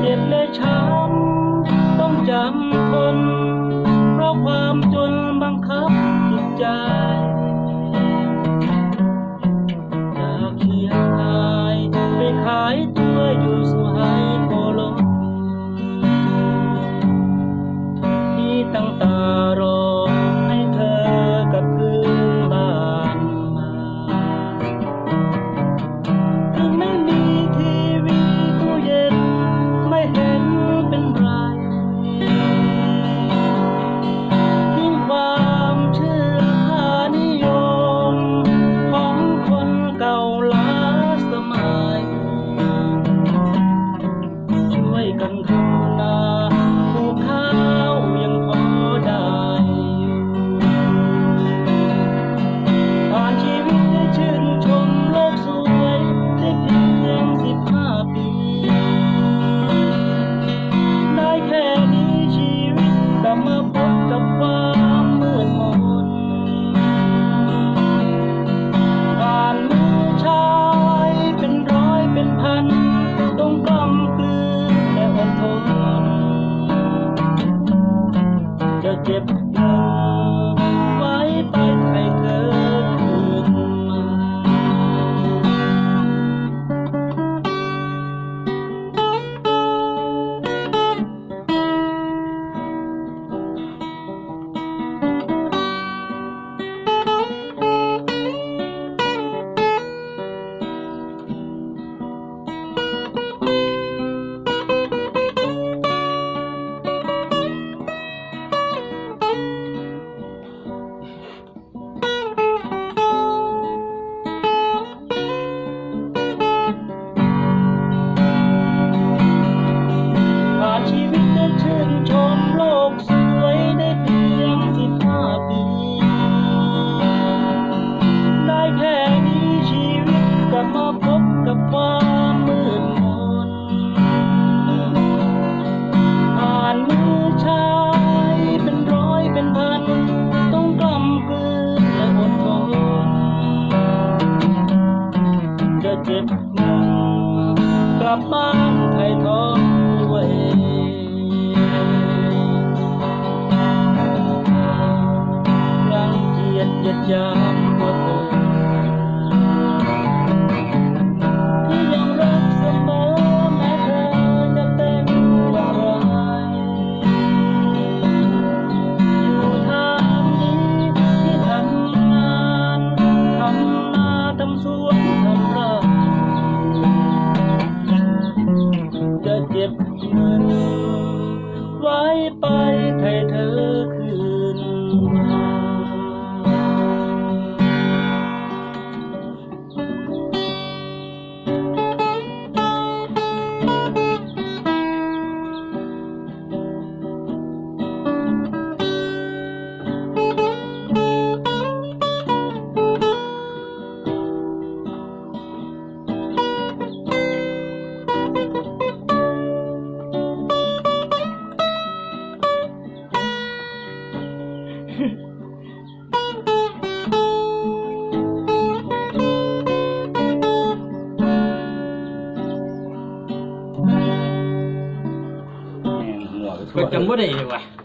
เจ็บและช้ำต้องจำทน เพราะความจน ไว้ไปให้เธอ เจ็บหนักกลับบ้านไทยทองด้วย เก็บเงินไว้ไป ก็จำบ่ได้ว่ะ